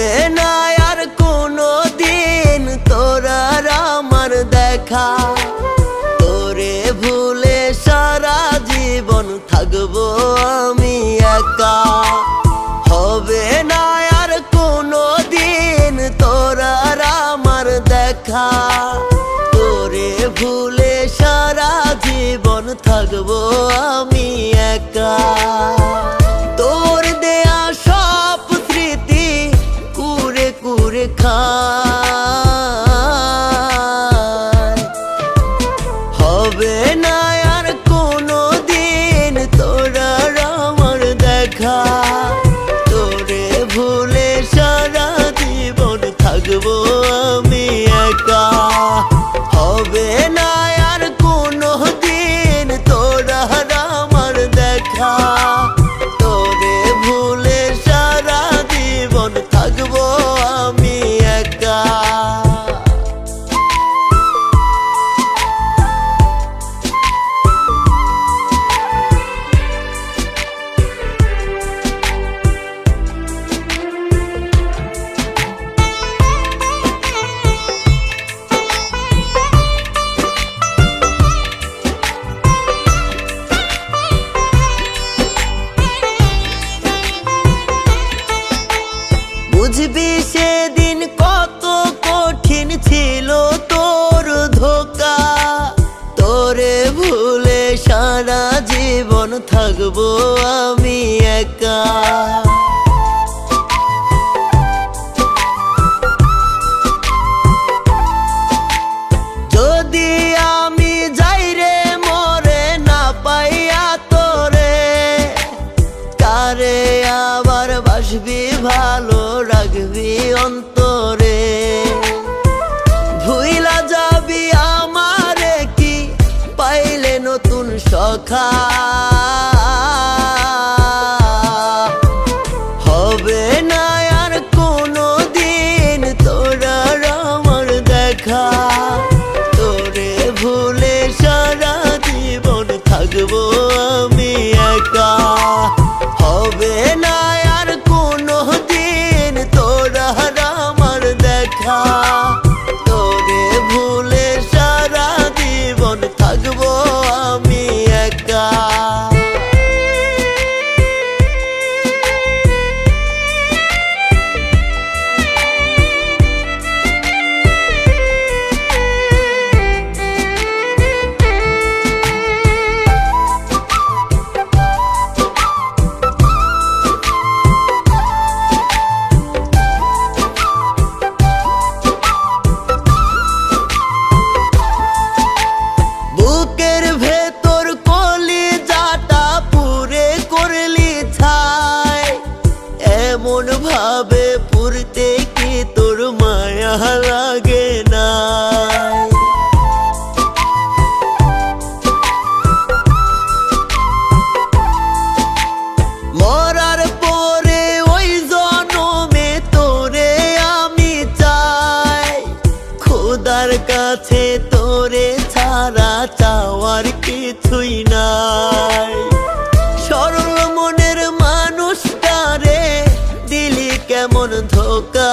হবে না আর কোনো দিন তোরা আমার দেখা। তোরে ভুলে সারা জীবন থাকব আমি একা। হবে না আর কোনো দিন তোরা আমার দেখা। তোরে ভুলে সারা জীবন থাকব আমি থাকব ভুলে সারা জীবন থাকব আমি একা। সখা হবে না আর কোনো দিন তোরা আমার দেখা। তোরে ভুলে সারা জীবন থাকব আমি একা। হবে না আর কোনো দিন তোরা আমার দেখা। খোদার কাছে তোরে ছাড়া চাওয়ার কিছুই নাই। সরল মনের মানুষটারে দিলি কেমন ধোকা?